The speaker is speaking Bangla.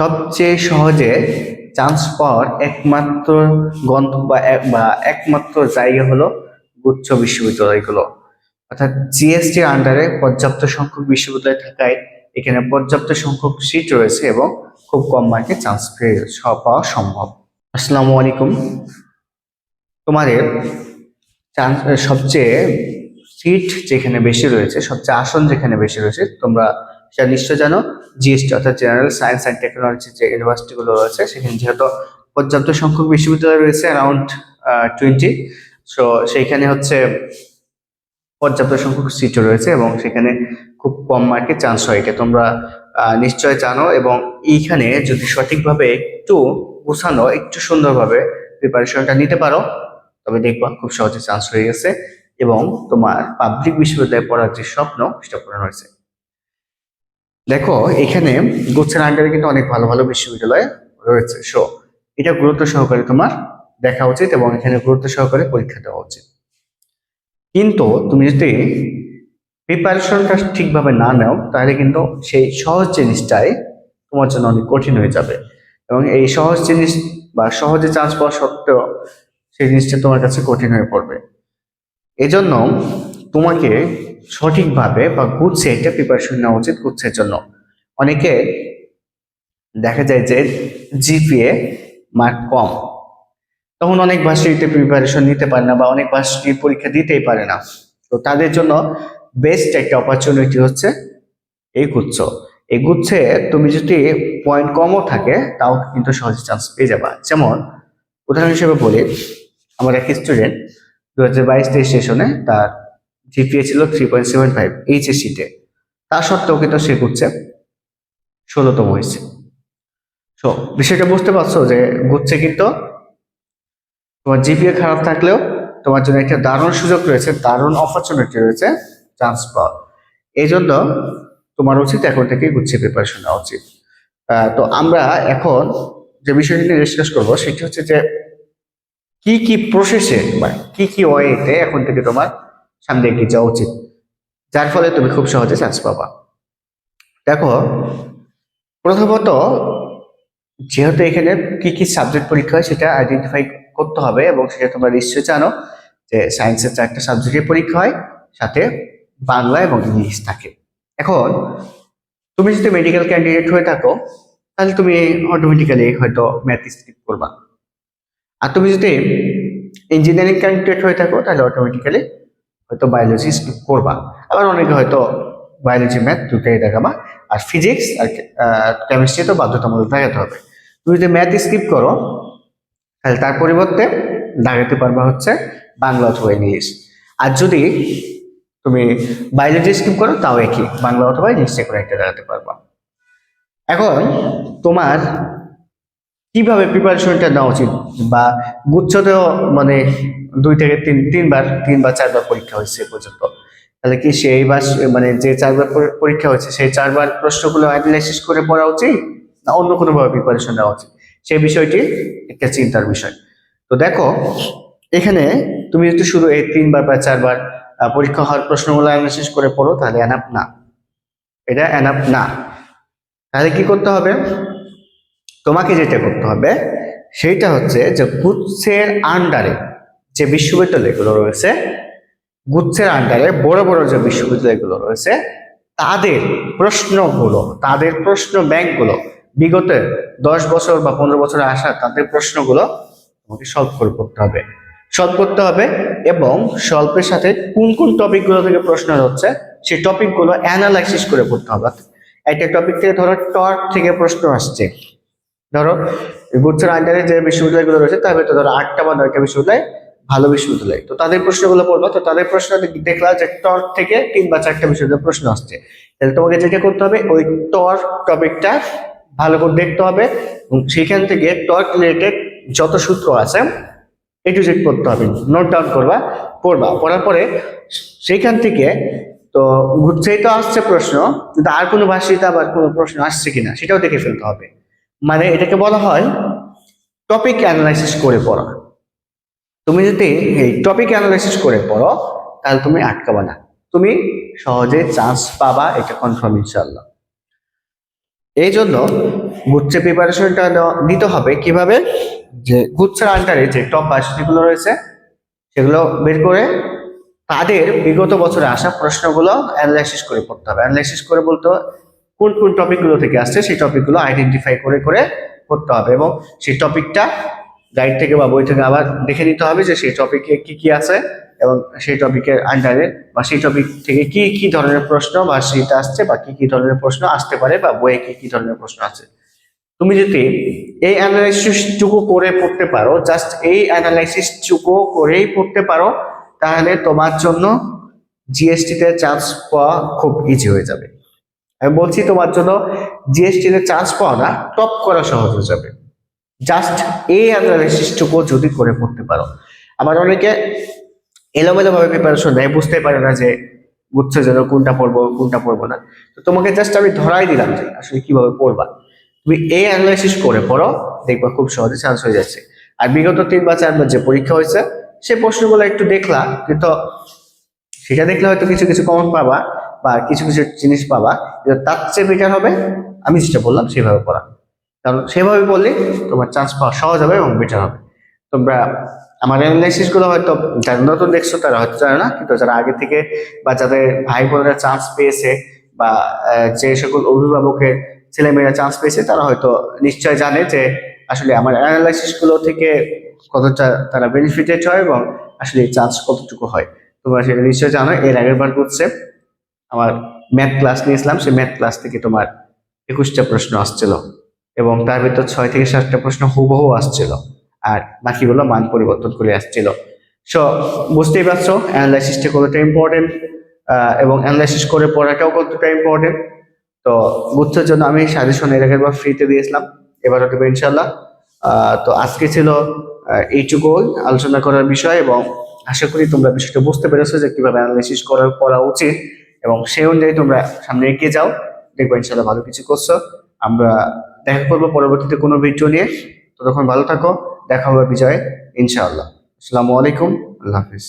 সবচেয়ে সহজে চান্স পাওয়ার একমাত্র গন্তব্য বা এক- বা একমাত্র জায়গা হলো গুচ্ছ বিশ্ববিদ্যালয়গুলো। অর্থাৎ জিএসটির আন্ডারে পর্যাপ্ত সংখ্যক বিশ্ববিদ্যালয় থাকায় এখানে পর্যাপ্ত সংখ্যক সিট রয়েছে এবং খুব কম মার্কে চান্স পেয়ে পাওয়া সম্ভব। আসসালামু আলাইকুম। তোমাদের চান্স সবচেয়ে সিট যেখানে বেশি রয়েছে, সবচেয়ে আসন যেখানে বেশি রয়েছে, তোমরা সেটা নিশ্চয় জানো জিএসটি অর্থাৎ জেনারেল সায়েন্স অ্যান্ড টেকনোলজি যে ইউনিভার্সিটিগুলো রয়েছে, সেখানে যেহেতু পর্যাপ্ত সংখ্যক বিশ্ববিদ্যালয় রয়েছে অ্যারাউন্ড টোয়েন্টি সো সেইখানে হচ্ছে পর্যাপ্ত সংখ্যক সিটও রয়েছে এবং সেখানে খুব কম মার্কে চান্স হয়। এটা তোমরা নিশ্চয় জানো এবং এইখানে যদি সঠিকভাবে একটু গোছানো, একটু সুন্দরভাবে প্রিপারেশনটা নিতে পারো, তবে দেখবা খুব সহজে চান্স হয়ে গেছে এবং তোমার পাবলিক বিশ্ববিদ্যালয়ে পড়ার যে স্বপ্ন, সেটা পূরণ হয়েছে। দেখো, এখানে গুচ্ছের আন্ডারে কিন্তু অনেক ভালো ভালো বিশ্ববিদ্যালয় রয়েছে। সো এটা গুরুত্ব সহকারে তোমার দেখা উচিত এবং এখানে গুরুত্ব সহকারে পরীক্ষা দেওয়া উচিত। কিন্তু তুমি যদি প্রিপারেশনটা ঠিকভাবে না নাও, তাহলে কিন্তু সেই সহজ জিনিসটাই তোমার জন্য অনেক কঠিন হয়ে যাবে। এবং এই সহজ জিনিস বা সহজে চান্স পাওয়া সত্ত্বেও সেই জিনিসটা তোমার কাছে কঠিন হয়ে পড়বে। এজন্য তোমাকে সঠিকভাবে বা গুচ্ছে এটা প্রিপারেশন নেওয়া উচিত গুচ্ছের জন্য। অনেকে দেখা যায় যে জিপিএ মার্ক কম। তখন অনেক ভার্সিটিতে প্রিপারেশন নিতে পারে না বা অনেক ভার্সিটি পরীক্ষা দিতেই পারে না। তো তাদের জন্য বেস্ট একটা অপরচুনিটি হচ্ছে এই গুচ্ছ এই গুচ্ছে তুমি যদি পয়েন্ট কমও থাকে, তাও কিন্তু সহজে চান্স পেয়ে যাবা। যেমন, উদাহরণ হিসেবে বলি, আমার এক স্টুডেন্ট দু হাজার বাইশ তেইশ সেশনে তার জিপিএ ছিল থ্রি পয়েন্ট সেভেন ফাইভ এইচএসিতে তা। সত্ত্বেও কিন্তু সে গুচ্ছে ষোলোতম হয়েছে। তো বিষয়টা বুঝতে পারছ যে গুচ্ছে কিন্তু তোমার জিপিএ খারাপ থাকলেও তোমার জন্য একটা দারুণ সুযোগ রয়েছে, দারুণ অপরচুনিটি রয়েছে চান্স পাওয়ার। এই জন্য তোমার উচিত এখন থেকে গুছিয়ে প্রিপারেশন নেওয়া উচিত। তো আমরা এখন যে বিষয়টি নিয়ে ডিসকাস করব সেটি হচ্ছে যে কি কি প্রসেসে বা কি কি ওয়েতে এখন থেকে তোমার সামনে এগিয়ে যাওয়া উচিত। যার ফলে তুমি খুব সহজে চান্স পাবা। দেখো, প্রথমত যেহেতু এখানে কি কি সাবজেক্ট পরীক্ষা হয় সেটা আইডেন্টিফাই করতে হবে এবং সেটা তোমরা নিশ্চয়ই জানো যে সায়েন্সের চারটা সাবজেক্টের পরীক্ষা হয়, সাথে বাংলা এবং ইংলিশ থাকে। এখন, তুমি যদি মেডিকেল ক্যান্ডিডেট হয়ে থাকো, তাহলে তুমি অটোমেটিক্যালি হয়তো ম্যাথ স্কিপ করবা। আর তুমি যদি ইঞ্জিনিয়ারিং ক্যান্ডিডেট হয়ে থাকো, তাহলে অটোমেটিক্যালি হয়তো বায়োলজি স্কিপ করবা। আবার অনেকে হয়তো বায়োলজি ম্যাথ দুটোই দেখাবা। আর ফিজিক্স আর কেমিস্ট্রি তো বাধ্যতামূলক দেখাতে হবে। তুমি যদি ম্যাথ স্কিপ করো, তাহলে তার পরিবর্তে দাগাতে পারবা হচ্ছে বাংলা অথবা ইংলিশ আর যদি তুমি বায়োলজি স্কিপ করো, তাও একই। বাংলা অথবা ইংলিশ কোনো একটা দাগাতে পারবা। এখন তোমার কীভাবে প্রিপারেশনটা নেওয়া উচিত? বা গুচ্ছতেও মানে দুই থেকে তিন, তিনবার তিন বা চারবার পরীক্ষা হয়েছে পর্যন্ত। তাহলে কি সেই বার মানে যে চারবার পরীক্ষা হয়েছে, সেই চারবার প্রশ্নগুলো অ্যানালাইসিস করে পড়া উচিত না অন্য কোনোভাবে প্রিপারেশন নেওয়া উচিত? সেই বিষয়টি একটা চিন্তার বিষয়। তো দেখো, এখানে তুমি যদি শুধু এই তিনবার বা চারবার পরীক্ষা হওয়ার প্রশ্নগুলো অ্যানালাইসিস করে পড়ো, তাহলে অ্যানাপ না। এটা অ্যানাপ না। তাহলে কি করতে হবে? তোমাকে যেটা করতে হবে, সেইটা হচ্ছে যে গুচ্ছের আন্ডারে যে বিশ্ববিদ্যালয়গুলো রয়েছে গুচ্ছের আন্ডারে বড় বড় যে বিশ্ববিদ্যালয়গুলো রয়েছে, তাদের প্রশ্নগুলো, তাদের প্রশ্ন ব্যাংকগুলো, বিগত দশ বছর বা পনেরো বছরে আসা তাদের প্রশ্নগুলো তোমাকে সলভ করে করতে হবে। সলভ করতে হবে এবং সলভের সাথে কোন কোন টপিকগুলো থেকে প্রশ্ন হচ্ছে, সেই টপিকগুলো অ্যানালাইসিস করে পড়তে হবে। একটা টপিক থেকে ধরো টর্ক থেকে প্রশ্ন আসছে ধরো গুচ্ছের আন্ডারে যে বিশ্ববিদ্যালয়গুলো রয়েছে, তার ভেতরে ধরো আটটা বা নয়টা বিশ্ববিদ্যালয়, ভালো বিশ্ববিদ্যালয়। তো তাদের প্রশ্নগুলো পড়ব, তো তাদের প্রশ্ন দেখলাম যে টর্ক থেকে তিন বা চারটা বিশ্ববিদ্যালয় প্রশ্ন আসছে। তাহলে তোমাকে যেটা করতে হবে, ওই টর্ক টপিকটা ভালো করে দেখতে হবে, এবং সেখান থেকে টর্ক রিলেটেড যত সূত্র আছে এ টু জেড করতে হবে। নোট ডাউন করবা, পড়বা, পড়ার পরে সেইখান থেকে তো ঘুরছেই তো আসছে প্রশ্ন, কিন্তু আর কোনো ভাষিতে আবার কোনো প্রশ্ন আসছে কিনা, সেটাও দেখে ফেলতে হবে। মানে এটাকে বলা হয় টপিক অ্যানালাইসিস করে পড়া। তুমি যদি এই টপিক অ্যানালাইসিস করে পড়ো, তাহলে তুমি আটকাবা না। তুমি সহজে চান্স পাবা এটা কনফার্ম ইনশাল্লাহ এই জন্য গুচ্ছের প্রিপারেশনটা নিতে হবে কীভাবে? যে গুচ্ছের আন্ডারে যে টপ ভার্সিটিগুলো রয়েছে, সেগুলো বের করে তাদের বিগত বছরে আসা প্রশ্নগুলো অ্যানালাইসিস করে পড়তে হবে। অ্যানালাইসিস করে বলতে কোন কোন টপিকগুলো থেকে আসছে, সেই টপিকগুলো আইডেন্টিফাই করে করে পড়তে হবে এবং সেই টপিকটা গাইড থেকে বা বই থেকে আবার দেখে নিতে হবে যে সেই টপিকে কি কি আছে এবং সেই টপিকের আন্ডারে বা সেই টপিক থেকে কি কি ধরনের প্রশ্ন বা সেটা আসছে বা কি কি ধরনের প্রশ্ন আসতে পারে বা বইয়ে কি কি ধরনের প্রশ্ন আছে। তুমি যদি এই অ্যানালাইসিস টুকু করে পড়তে পারো জাস্ট এই অ্যানালাইসিস টুকু করেই পড়তে পারো, তাহলে তোমার জন্য জিএসটিতে চান্স পাওয়া খুব ইজি হয়ে যাবে। আমি বলছি তোমার জন্য জিএসটি তে চান্স পাওয়া না টপ করা সহজ হয়ে যাবে। জাস্ট এই অ্যানালাইসিসটুকু যদি করে পড়তে পারো। আবার অনেকে এলোমেলো ভাবে প্রিপারেশন নেয়, বুঝতে পারে না যে বুঝছে যেন কোনটা পড়ব কোনটা পড়ব না। তো তোমাকে জাস্ট আমি ধরাই দিলাম যে আসলে কীভাবে পড়বা। তুমি এই অ্যানালাইসিস করে পড়ো, দেখবা খুব সহজে চান্স হয়ে যাচ্ছে। আর বিগত তিন বা চারবার যে পরীক্ষা হয়েছে সেই প্রশ্নগুলো একটু দেখলা, কিন্তু সেটা দেখলে হয়তো কিছু কিছু কমন পাবা। বা কিছু কিছু জিনিস পাবা তার চেয়ে বেটার হবে। আমি যেটা বললাম সেভাবে পড়া। কারণ সেভাবে বললে তোমার চান্স পাওয়া সহজ হবে এবং বেটার হবে। তোমরা, আমার অ্যানালাইসিসগুলো হয়তো যারা নতুন দেখছ, তারা হয়তো জানে না, কিন্তু যারা আগে থেকে বা যাদের ভাই বোনেরা চান্স পেয়েছে বা যে সকল অভিভাবকের ছেলেমেয়েরা চান্স পেয়েছে, তারা হয়তো নিশ্চয় জানে যে আসলে আমার অ্যানালাইসিসগুলো থেকে কতটা তারা বেনিফিটেড হয় এবং আসলে চান্স কতটুকু হয়। তোমরা সেটা নিশ্চয় জানো, এর আগের বার করছে। আমার ম্যাথ ক্লাস নিয়েছিলাম, সেই ম্যাথ ক্লাস থেকে তোমার একুশটা প্রশ্ন আসছিল এবং তার ভিতর ছয় থেকে সাতটা প্রশ্ন হুবহু আসছিল আর বাকিগুলো মান পরিবর্তন করে আসছিল। সো বুঝতেই পারছ অ্যানালাইসিসটা কতটা ইম্পর্টেন্ট এবং অ্যানালাইসিস করে পড়াটাও কতটা ইম্পর্টেন্ট তো বুঝছোর জন্য আমি সাজেশন এর আগের বার ফ্রিতে দিয়েছিলাম এবারও দেবো ইনশাল্লাহ তো আজকে ছিল এইটুকু আলোচনা করার বিষয় এবং আশা করি তোমরা বিষয়টা বুঝতে পেরেছ যে কীভাবে অ্যানালাইসিস করার করা উচিত। এবং সেই অনুযায়ী তোমরা সামনে এগিয়ে যাও। দেখব ইনশাল্লাহ ভালো কিছু করছ। আমরা দেখা করব পরবর্তীতে কোনো ভিডিও নিয়ে। তো তখন ভালো থাকো। দেখা হবে বিজয় ইনশাআল্লাহ। আসসালামু আলাইকুম। আল্লাহ হাফিজ।